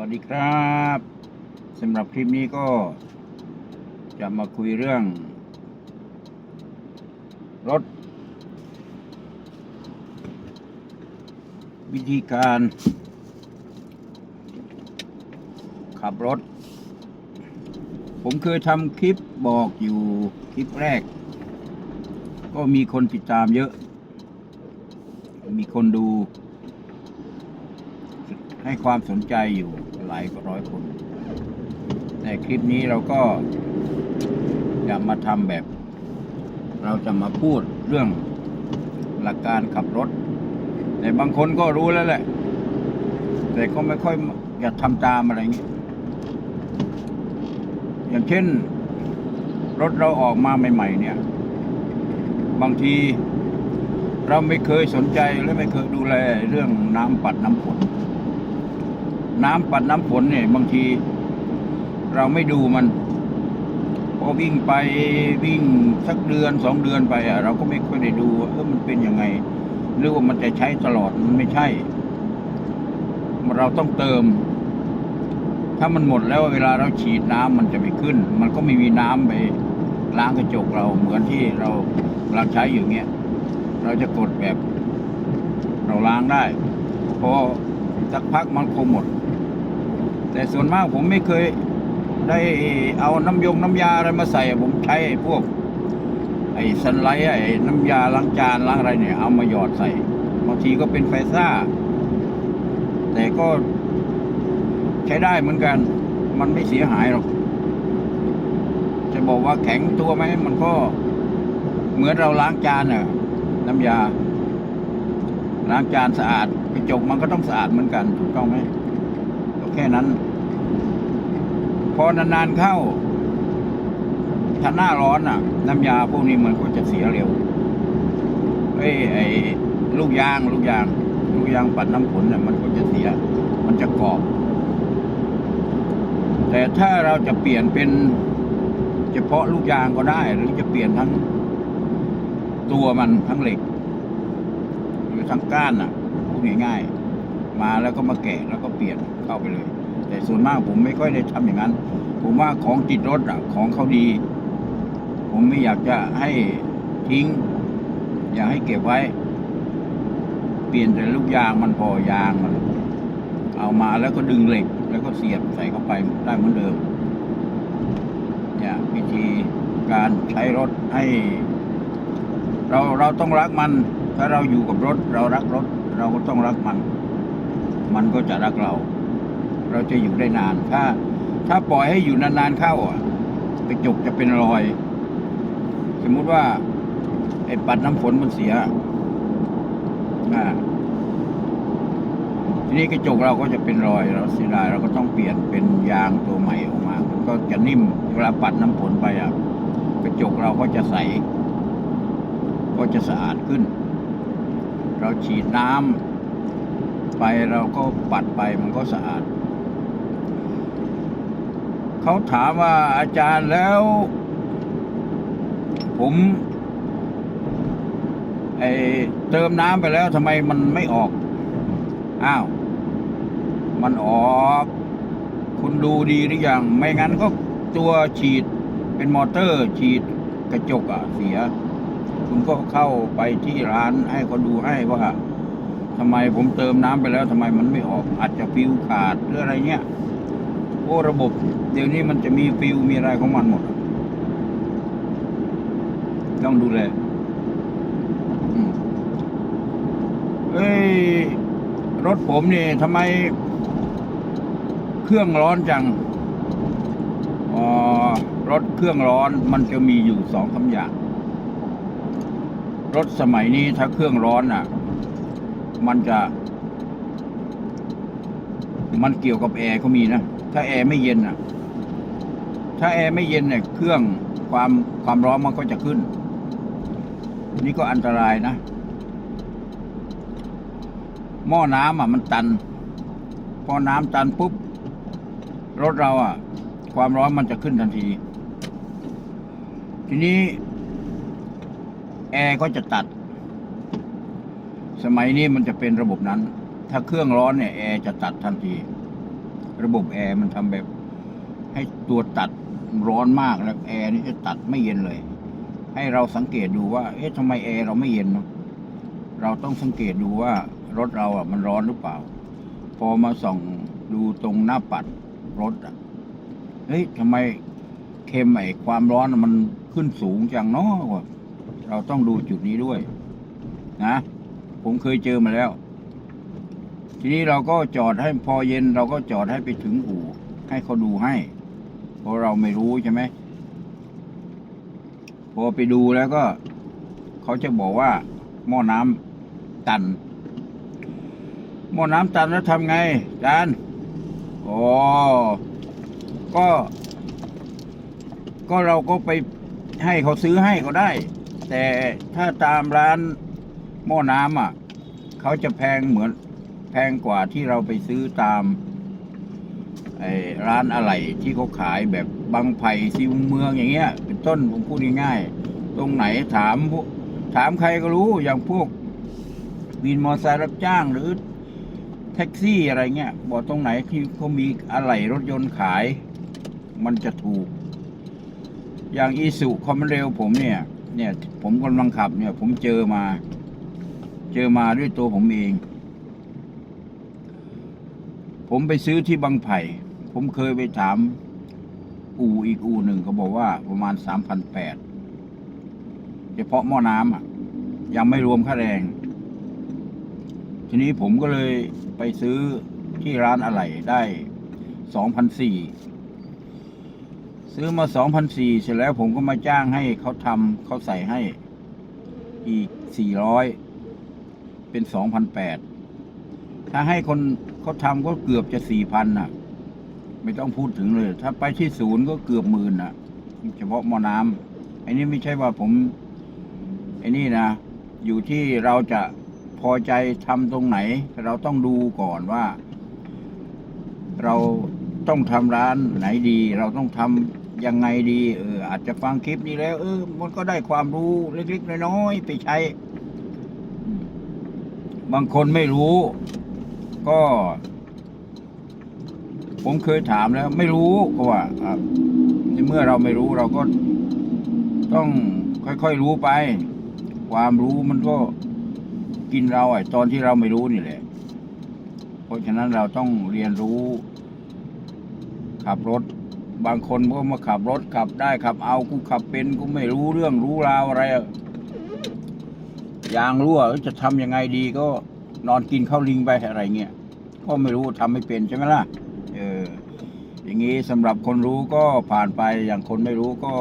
วัสดีครับสำหรับคลิปนี้ก็จะมาคุยเรื่อง รถ วิธีการ ขับรถ ผมเคยทำคลิปบอกอยู่คลิปแรก ก็มีคนติดตามเยอะ มีคนดู ให้ความสนใจอยู่หลายร้อยคนแต่คลิปนี้เราก็จะมาทำแบบ เราจะมาพูดเรื่องหลักการขับรถ แต่บางคนก็รู้แล้วแหละ แต่ก็ไม่ค่อยอยากทำตามอะไรอย่างนี้อย่างเช่น รถเราออกมาใหม่ ๆ เนี่ย บางทีเราไม่เคยสนใจและไม่เคยดูแลเรื่องน้ำปัดน้ำฝน น้ำปัดน้ำฝนเนี่ย บางที เราไม่ดูมัน พอวิ่งไปวิ่งสักเดือนสองเดือนไปอะเราก็ไม่ค่อยได้ดูว่าเออมันเป็นยังไง หรือว่ามันจะใช้ตลอดมันไม่ใช่ เราต้องเติม ถ้ามันหมดแล้วเวลาเราฉีดน้ำมันจะไม่ขึ้น มันก็ไม่มีน้ำไปล้างกระจกเราเหมือนที่เราเราใช้อยู่เงี้ยเราจะกดแบบ เราล้างได้พอสักพักมันคงหมด แต่ส่วนมากผมไม่เคยได้เอาน้ำยงน้ำยาอะไรมาใส่ ผมใช้พวก ไอ้สันไลท์ไอ้น้ำยาล้างจานล้างอะไรเนี่ย เอามาหยอดใส่บางทีก็เป็นไฟซ่า แต่ก็ใช้ได้เหมือนกัน มันไม่เสียหายหรอก จะบอกว่าแข็งตัวไหมมันก็เหมือนเราล้างจานน่ะน้ำยาล้างจานสะอาดกระจกมันก็ต้องสะอาดเหมือนกันถูกต้องไหม แค่นั้น พอนานๆเข้าถ้าหน้าร้อนอะ น้ำยาพวกนี้มันก็จะเสียเร็วเอ้ไอ้ลูกยาง ลูกยาง ลูกยางปัดน้ำฝนเนี่ยมันก็จะเสีย มันจะกรอบ แต่ถ้าเราจะเปลี่ยนเป็น เฉพาะลูกยางก็ได้ หรือจะเปลี่ยนทั้งตัวมันทั้งเหล็ก หรือทั้งก้านอะพูดง่ายๆ มาแล้วก็มาแกะแล้วก็เปลี่ยนเข้าไปเลย แต่ส่วนมากผมไม่ค่อยได้ทำอย่างนั้น ผมว่าของติดรถอะของเขาดี ผมไม่อยากจะให้ทิ้ง อยากให้เก็บไว้ เปลี่ยนแต่ลูกยางมันพอยางมันเอามาแล้วก็ดึงเหล็ก แล้วก็เสียบใส่เข้าไปได้เหมือนเดิมเนี่ยวิธีการใช้รถให้ เราเราต้องรักมัน ถ้าเราอยู่กับรถ เรารักรถ เราก็ต้องรักมัน มันก็จะรักเรา เราจะอยู่ได้นาน ถ้า ถ้าปล่อยให้อยู่นานๆเข้าอะกระจกจะเป็นรอย สมมุติว่า ไอ้ปัดน้ำฝนมันเสียอ่าทีนี้กระจกเราก็จะเป็นรอย เราเสียดายเราก็ต้องเปลี่ยนเป็นยางตัวใหม่ออกมา มันก็จะนิ่มเวลาปัดน้ำฝนไปอะกระจกเราก็จะใส ก็จะสะอาดขึ้น เราฉีดน้ำ ไปเราก็ปัดไปมันก็สะอาด เขาถามว่าอาจารย์แล้ว ผมไอเติมน้ำไปแล้วทำไมมันไม่ออก อ้าว มันออก คุณดูดีหรือยัง ไม่งั้นก็ตัวฉีดเป็นมอเตอร์ฉีดกระจกอะเสีย คุณก็เข้าไปที่ร้านให้เขาดูให้ว่า ทำไมผมเติมน้ำไปแล้วทำไมมันไม่ออก อาจจะฟิวขาดหรืออะไรเงี้ยโอ้ระบบ เดี๋ยวนี้มันจะมีฟิวมีอะไรของมันหมด ต้องดูแลเอ้ยรถผมนี่ทำไมเครื่องร้อนจังอ๋อรถเครื่องร้อนมันจะมีอยู่สองคำอย่าง รถสมัยนี้ถ้าเครื่องร้อนอะ มันจะ มันเกี่ยวกับแอร์เขามีนะ ถ้าแอร์ไม่เย็นอะถ้าแอร์ไม่เย็นเนี่ยเครื่องความความร้อนมันก็จะขึ้น นี่ก็อันตรายนะ หม้อน้ำอะ มันตัน พอน้ำตันปุ๊บ รถเราอะ ความร้อนมันจะขึ้นทันที ทีนี้ แอร์ก็จะตัด สมัยนี้มันจะเป็นระบบนั้น ถ้าเครื่องร้อนเนี่ยแอร์จะตัดทันที ระบบแอร์มันทำแบบ ให้ตัวตัดร้อนมากแล้วแอร์นี่จะตัดไม่เย็นเลย ให้เราสังเกตดูว่า เอ๊ะทำไมแอร์เราไม่เย็น เราต้องสังเกตดูว่ารถเราอะมันร้อนหรือเปล่า พอมาส่องดูตรงหน้าปัดรถอะ เฮ้ยทำไมเค็มไอ้ความร้อนมันขึ้นสูงจังเนาะวะเราต้องดูจุดนี้ด้วย นะ ผมเคยเจอมาแล้ว ทีนี้เราก็จอดให้พอเย็นเราก็จอดให้ไปถึงอู่ให้เขาดูให้ เพราะเราไม่รู้ใช่ไหมพอไปดูแล้วก็ เขาจะบอกว่า หม้อน้ำตัน หม้อน้ำตันแล้วทำไงจานอ๋อก็ ก็เราก็ไปให้เขาซื้อให้ก็ได้ แต่ถ้าตามร้าน หม้อน้ำอะเขาจะแพงเหมือนแพงกว่าที่เราไปซื้อตามไอ้ร้านอะไรที่เขาขายแบบบางไผ่ซิวเมืองอย่างเงี้ย เป็นต้นผมพูดง่ายๆตรงไหนถามพวกถามใครก็รู้อย่างพวกวินมอเตอร์ไซค์รับจ้างหรือแท็กซี่อะไรเงี้ยบอกตรงไหนที่เขามีอะไหล่รถยนต์ขาย มันจะถูก อย่างอีสุคอมเร็วผมเนี่ย เนี่ย ผมกำลังขับเนี่ย ผมเจอมา เจอมาด้วยตัวผมเอง ผมไปซื้อที่บางไผ่ ผมเคยไปถาม อู่อีกอู่หนึ่งเขาบอกว่าประมาณสามพันแปดเฉพาะหม้อน้ำอะ ยังไม่รวมค่าแรง ทีนี้ผมก็เลยไปซื้อที่ร้านอะไหล่ได้สองพันสี่ซื้อมาสองพันสี่เสร็จแล้วผมก็มาจ้างให้เขาทำเขาใส่ให้อีกสี่ร้อย เป็นสองพันแปดถ้าให้คนเขาทำก็เกือบจะสี่พันน่ะ ไม่ต้องพูดถึงเลย ถ้าไปที่ศูนย์ก็เกือบหมื่นน่ะ เฉพาะมอน้ำไอ้นี่ไม่ใช่ว่าผมไอ้นี่นะอยู่ที่เราจะพอใจทำตรงไหน เราต้องดูก่อนว่า เราต้องทำร้านไหนดี เราต้องทำยังไงดีเอออาจจะฟังคลิปนี้แล้ว เออ มันก็ได้ความรู้เล็กๆน้อยๆไปใช้ บางคนไม่รู้ ก็ ผมเคยถามแล้ว ไม่รู้ก็ว่าอะในเมื่อเราไม่รู้เราก็ต้องค่อยๆรู้ไป ความรู้มันก็กินเราไอ้ตอนที่เราไม่รู้นี่แหละ เพราะฉะนั้นเราต้องเรียนรู้ ขับรถ บางคนก็มาขับรถขับได้ขับเอากูขับเป็นกูไม่รู้เรื่องรู้ราวอะไร ยางรั่วจะทำยังไงดีก็นอนกินข้าวลิงไปอะไรเงี้ยก็ไม่รู้ทำไม่เป็นใช่ไหมล่ะเอออย่างนี้สำหรับคนรู้ก็ผ่านไปอย่างคนไม่รู้ก็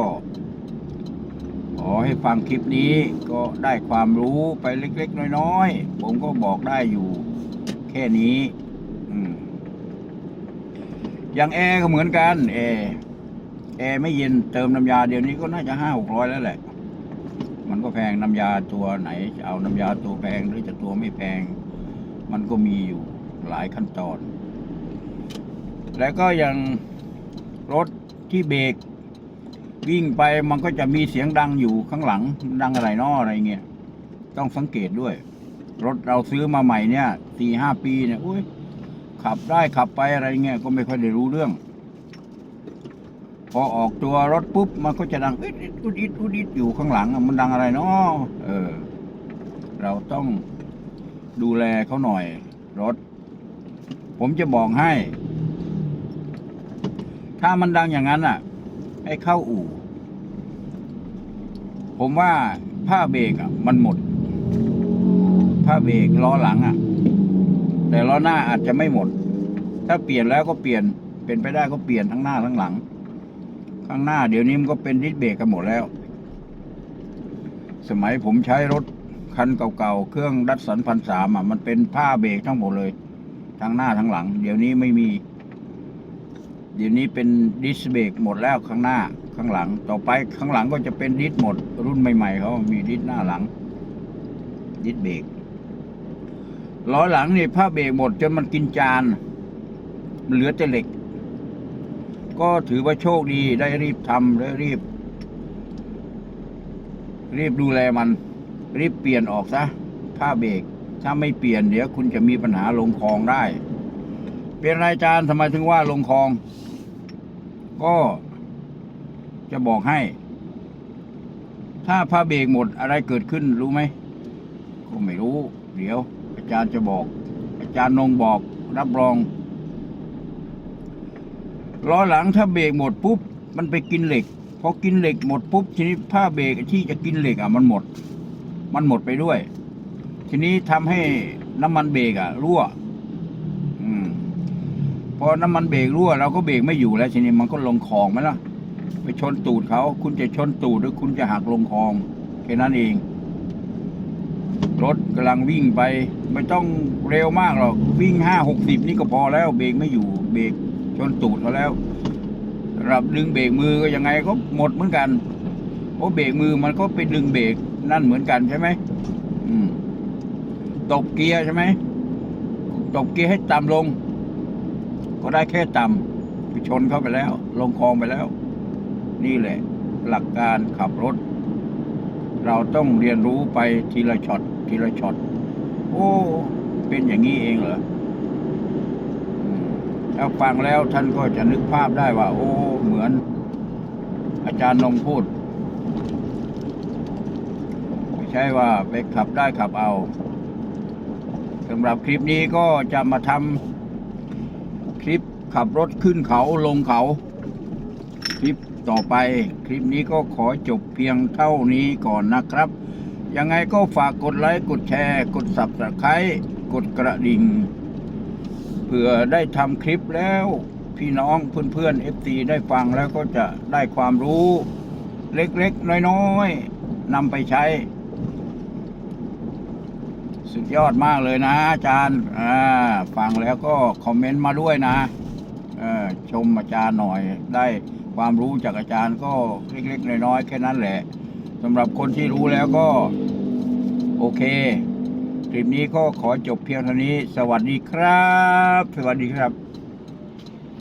ขอให้ฟังคลิปนี้ก็ได้ความรู้ไปเล็ก ๆ น้อยๆผมก็บอกได้อยู่แค่นี้อืมอย่างแอร์ก็เหมือนกันแอร์แอร์ไม่เย็นเติมน้ำยาเดี๋ยวนี้ก็น่าจะห้าหกร้อยแล้วแหละ มันก็แพงน้ำยาตัวไหนจะเอาน้ำยาตัวแพงหรือจะตัวไม่แพง มันก็มีอยู่หลายขั้นตอน แล้วก็อย่างรถที่เบรกวิ่งไปมันก็จะมีเสียงดังอยู่ข้างหลังดังอะไรนออะไรเงี้ยต้องสังเกตด้วย รถเราซื้อมาใหม่เนี่ยสี่ห้าปีเนี่ยอุ้ยขับได้ขับไปอะไรเงี้ยก็ไม่ค่อยได้รู้เรื่อง พอออกตัวรถปุ๊บมันก็จะดังอิดอิดอุดอิดอุดอิดอยู่ข้างหลังมันดังอะไรเนาะเออ เราต้องดูแลเขาหน่อย รถ ผมจะบอกให้ ถ้ามันดังอย่างนั้นอะให้เข้าอู่ ผมว่าผ้าเบรกอะ มันหมด ผ้าเบรกล้อหลังอะ แต่ล้อหน้าอาจจะไม่หมด ถ้าเปลี่ยนแล้วก็เปลี่ยนเป็นไปได้ก็เปลี่ยนทั้งหน้าทั้งหลัง ข้างหน้าเดี๋ยวนี้มันก็เป็นดิสเบรกกันหมดแล้ว สมัยผมใช้รถคันเก่าๆ เครื่องดัตสันพันสามอะ มันเป็นผ้าเบรกทั้งหมดเลย ทั้งหน้าทั้งหลัง เดี๋ยวนี้ไม่มี เดี๋ยวนี้เป็นดิสเบรกหมดแล้วข้างหน้าข้างหลัง ต่อไปข้างหลังก็จะเป็นดิสหมด รุ่นใหม่ๆเขามีดิสหน้าหลัง ดิสเบรกล้อหลังนี่ผ้าเบรกหมดจนมันกินจานมันเหลือแต่เหล็ก ก็ถือว่าโชคดีได้รีบทำและรีบ รีบดูแลมัน รีบเปลี่ยนออกซะผ้าเบรกถ้าไม่เปลี่ยนเดี๋ยวคุณจะมีปัญหาลงคลองได้ เป็นรอาจารย์ทำไมถึงว่าลงคลอง ก็จะบอกให้ ถ้าผ้าเบรกหมดอะไรเกิดขึ้นรู้ไหมก็ไม่รู้ เดี๋ยว อาจารย์จะบอก อาจารย์นงบอกรับรอง ล้อหลังถ้าเบรกหมดปุ๊บมันไปกินเหล็กพอกินเหล็กหมดปุ๊บทีนี้ผ้าเบรกที่จะกินเหล็กอะมันหมด มันหมดไปด้วย ทีนี้ทำให้น้ำมันเบรกอะ รั่ว อืมพอน้ำมันเบรกรั่วเราก็เบรกไม่อยู่แล้วทีนี้มันก็ลงคลองไหมล่ะไปชนตูดเขา คุณจะชนตูดหรือคุณจะหักลงคลองแค่นั้นเอง รถกำลังวิ่งไป ไม่ต้องเร็วมากหรอกวิ่งห้าหกสิบนี่ก็พอแล้ว เบรกไม่อยู่เบรก ชนตูดเขาแล้วรับดึงเบรกมือก็ยังไงก็หมดเหมือนกันเพราะเบรกมือมันก็ไปดึงเบรกนั่นเหมือนกันใช่ไหมอืมตบเกียร์ใช่ไหมตบเกียร์ให้ต่ำลง ก็ได้แค่ต่ำคือชนเข้าไปแล้ว ลงคลองไปแล้ว นี่แหละ หลักการขับรถ เราต้องเรียนรู้ไปทีละช็อตทีละช็อตโอ้ เป็นอย่างนี้เองเหรอ ถ้าฟังแล้วท่านก็จะนึกภาพได้ว่า โอ้เหมือน อาจารย์นงพูด ไม่ใช่ว่าไปขับได้ขับเอาสำหรับคลิปนี้ก็จะมาทำคลิปขับรถขึ้นเขาลงเขา คลิปต่อไป คลิปนี้ก็ขอจบเพียงเท่านี้ก่อนนะครับ ยังไงก็ฝากกดไลค์ กดแชร์ กดสับตะไคร้กดกระดิ่ง เผื่อได้ทำคลิปแล้วพี่น้องเพื่อนๆเอฟซีได้ฟังแล้วก็จะได้ความรู้ เล็กๆ น้อยๆนำไปใช้ สุดยอดมากเลยนะอาจารย์ฟังแล้วก็คอมเมนต์มาด้วยนะชมอาจารย์หน่อยได้ความรู้จากอาจารย์ก็เล็กๆ น้อยๆ แค่นั้นแหละสำหรับคนที่รู้แล้วก็ โอเค ลิปนี้ก็ขอจบเพียงเท่านี้ สวัสดีครับ สวัสดีครับ